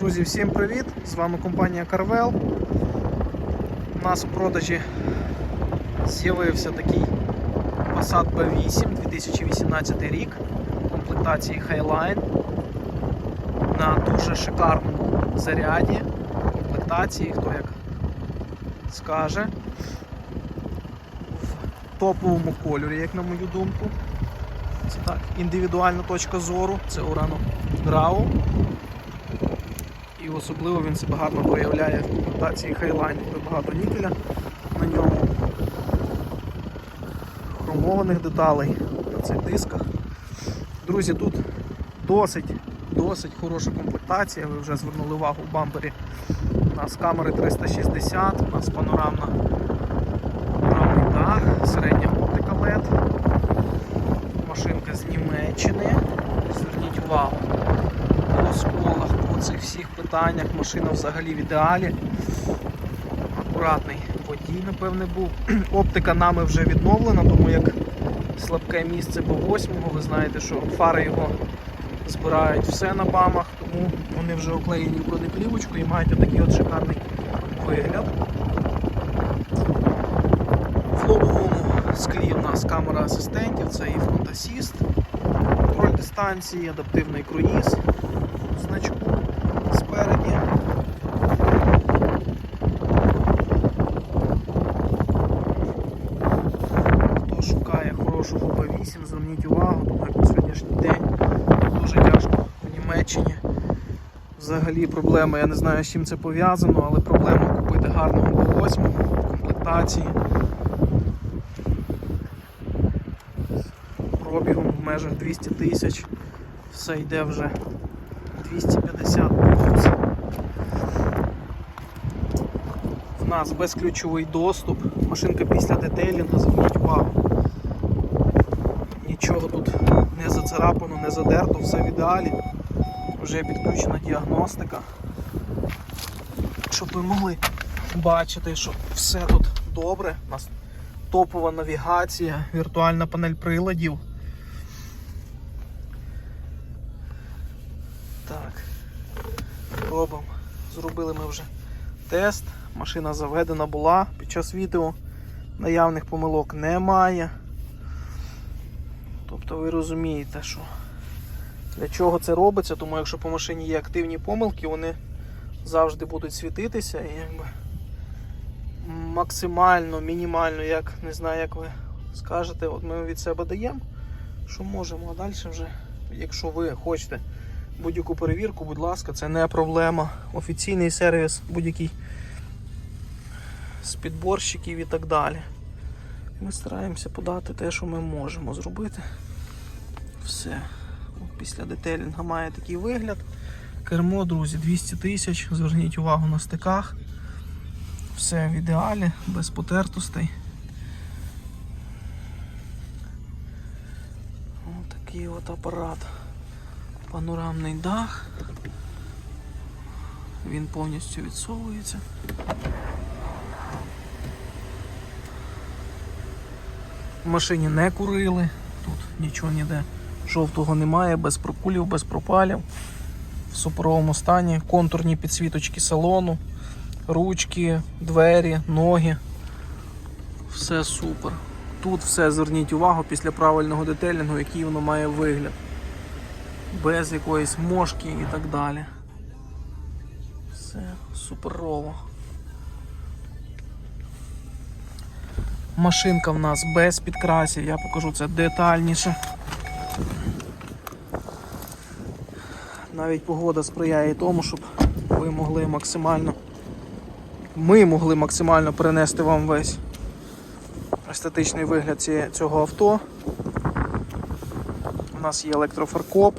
Друзі, всім привіт! З вами компанія Carvel. У нас у продажі з'явився такий Passat B8 2018 рік комплектації Highline на дуже шикарному заряді комплектації, хто як скаже. В топовому кольорі, як на мою думку. Це так, індивідуальна точка зору, це Urano Grau. І особливо він себе гарно проявляє в комплектації Highline, коли багато нікеля на ньому. Хромованих деталей на цих дисках. Друзі, тут досить досить хороша комплектація, ви вже звернули увагу в бампері. У нас камери 360, у нас панорамна дах, середня оптика LED. Машинка з Німеччини. Зверніть увагу по цих всіх питаннях. Машина взагалі в ідеалі. Акуратний водій, напевне, був. Оптика нами вже відновлена, тому як слабке місце по 8 ви знаєте, що фари його збирають все на бамах, тому вони вже оклеєні в бронеплівочку і мають такий от шикарний вигляд. В лобовому склі у нас камера асистентів, це і фронт-асіст, контроль дистанції, адаптивний круїз значку спереді. Хто шукає хорошого P8, зверніть увагу, тому як на сьогоднішній день дуже тяжко в Німеччині. Взагалі проблема, я не знаю з чим це пов'язано, але проблема купити гарного P8 в комплектації. Пробігом в межах 200 тисяч. Все йде вже 250 плюс. В нас безключовий доступ. Машинка після детейлінга, зверніть увагу. Нічого тут не зацарапано, не задерто, все в ідеалі. Вже підключена діагностика. Щоб ви могли бачити, що все тут добре. У нас топова навігація, віртуальна панель приладів. Так, робимо. Зробили ми вже тест. Машина заведена була під час відео. Наявних помилок немає. Тобто ви розумієте, що для чого це робиться, тому якщо по машині є активні помилки, вони завжди будуть світитися і якби максимально, мінімально, як не знаю, як ви скажете, от ми від себе даємо, що можемо, а далі вже, якщо ви хочете будь-яку перевірку, будь ласка, це не проблема. Офіційний сервіс, будь-який з підборщиків і так далі. Ми стараємося подати те, що ми можемо зробити. Все. Після детелінга має такий вигляд. Кермо, друзі, 200 тисяч. Зверніть увагу на стиках. Все в ідеалі, без потертостей. Ось такий от апарат. Панорамний дах. Він повністю відсовується. В машині не курили, тут нічого ніде жовтого немає, без прокулів, без пропалів. В супровому стані, контурні підсвіточки салону, ручки, двері, ноги. Все супер. Тут все зверніть увагу після правильного детелінгу, який воно має вигляд без якоїсь мошки і так далі. Все суперово. Машинка в нас без підкрасів, я покажу це детальніше. Навіть погода сприяє тому, щоб ви могли максимально, ми могли максимально перенести вам весь естетичний вигляд цього авто. У нас є електрофаркоп.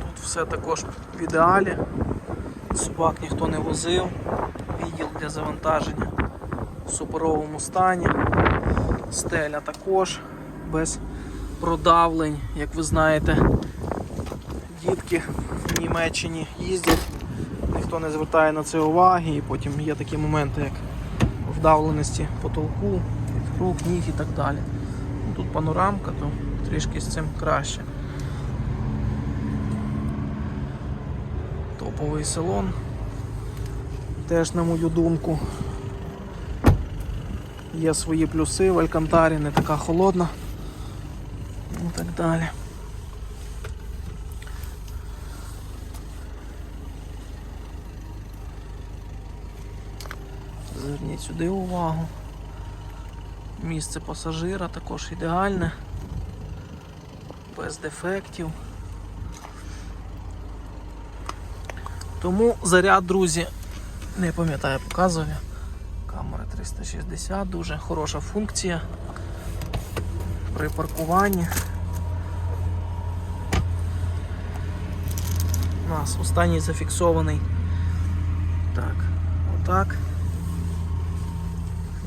Тут все також в ідеалі. Собак ніхто не возив. Відділ для завантаження в суперовому стані. Стеля також без продавлень, як ви знаєте, дітки в Німеччині їздять ніхто не звертає на це уваги, і потім є такі моменти, як вдавленості потолку рук, ніг і так далі. Ну, Тут панорамка, то трішки з цим краще. Топовий салон. Теж на мою думку. Є свої плюси в Алькантарі, не така холодна. Ну так далі. Зверніть сюди увагу. Місце пасажира також ідеальне, без дефектів. Тому заряд, друзі, не пам'ятаю, показував. Я. Камера 360, дуже хороша функція при паркуванні. У нас останній зафіксований. Так, отак.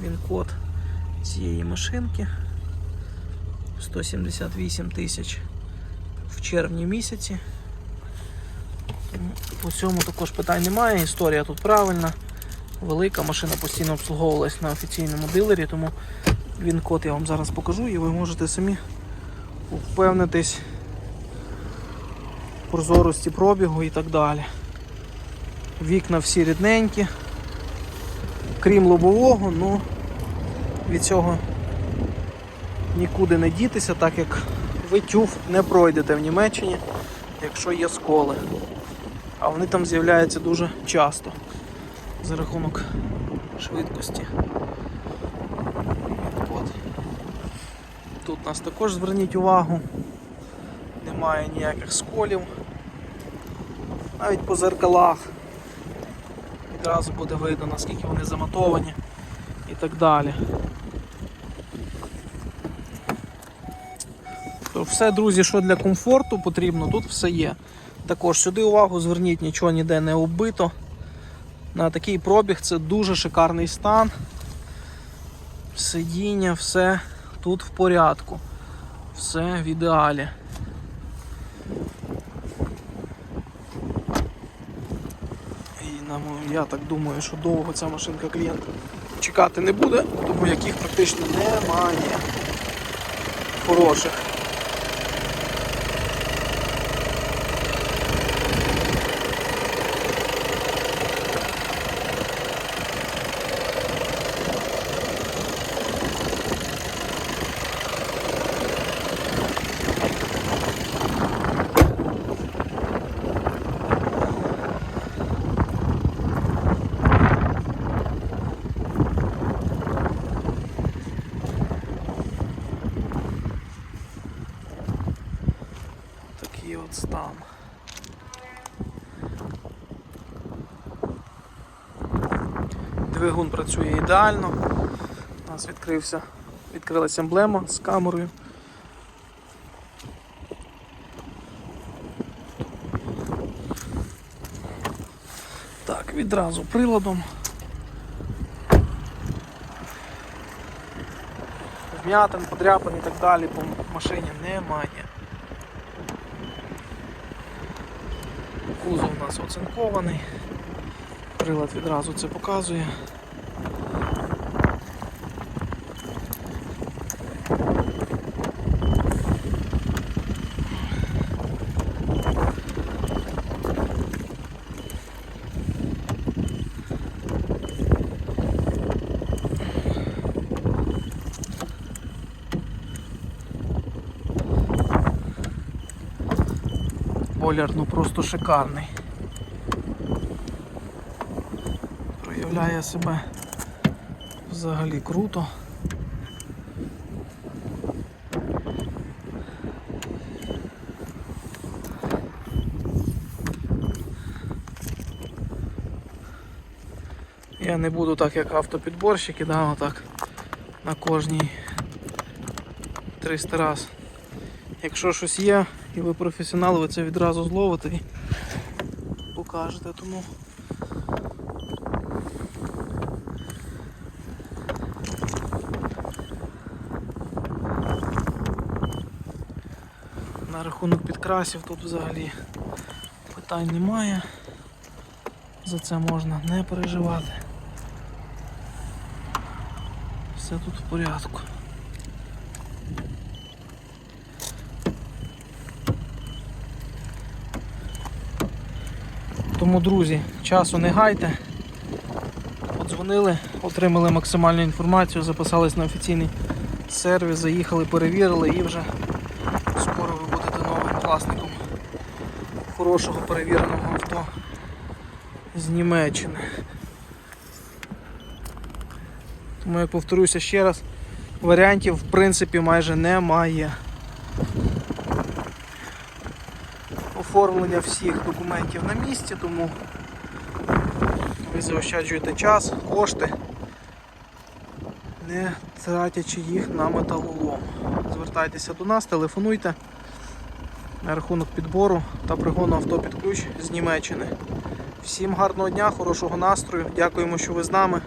Він код цієї машинки. 178 тисяч в червні місяці. По цьому також питань немає. Історія тут правильна. Велика машина постійно обслуговувалась на офіційному дилері, тому він код я вам зараз покажу і ви можете самі впевнитись в прозорості пробігу і так далі. Вікна всі рідненькі, крім лобового, ну від цього нікуди не дітися, так як ви тюф не пройдете в Німеччині, якщо є сколи. А вони там з'являються дуже часто за рахунок швидкості. От. Тут нас також зверніть увагу, немає ніяких сколів, навіть по зеркалах. Відразу буде видно, наскільки вони заматовані і так далі. То все, друзі, що для комфорту потрібно, тут все є. Також сюди увагу зверніть, нічого ніде не оббито. На такий пробіг це дуже шикарний стан. Сидіння, все тут в порядку. Все в ідеалі. І я так думаю, що довго ця машинка клієнт чекати не буде, тому яких практично немає хороших. Такий. Двигун працює ідеально. У нас відкрився, відкрилась емблема з камерою. Так, відразу приладом. Вм'ятин, подряпин і так далі по машині немає. Кузов у нас оцинкований. Прилад відразу це показує. Боляр ну просто шикарний. Проявляє себе взагалі круто. Я не буду так як автопідборщики, да, отак на кожній 300 раз. Якщо щось є і ви професіонал, ви це відразу зловите і покажете. Тому на рахунок підкрасів тут взагалі питань немає. За це можна не переживати. Все тут в порядку. Тому, друзі, часу не гайте. Подзвонили, отримали максимальну інформацію, записались на офіційний сервіс, заїхали, перевірили і вже скоро ви будете новим власником хорошого перевіреного авто з Німеччини. Тому я повторюся ще раз, варіантів в принципі майже немає. Оформлення всіх документів на місці, тому ви заощаджуєте час, кошти, не тратячи їх на металолом. Звертайтеся до нас, телефонуйте на рахунок підбору та пригону авто під ключ з Німеччини. Всім гарного дня, хорошого настрою. Дякуємо, що ви з нами.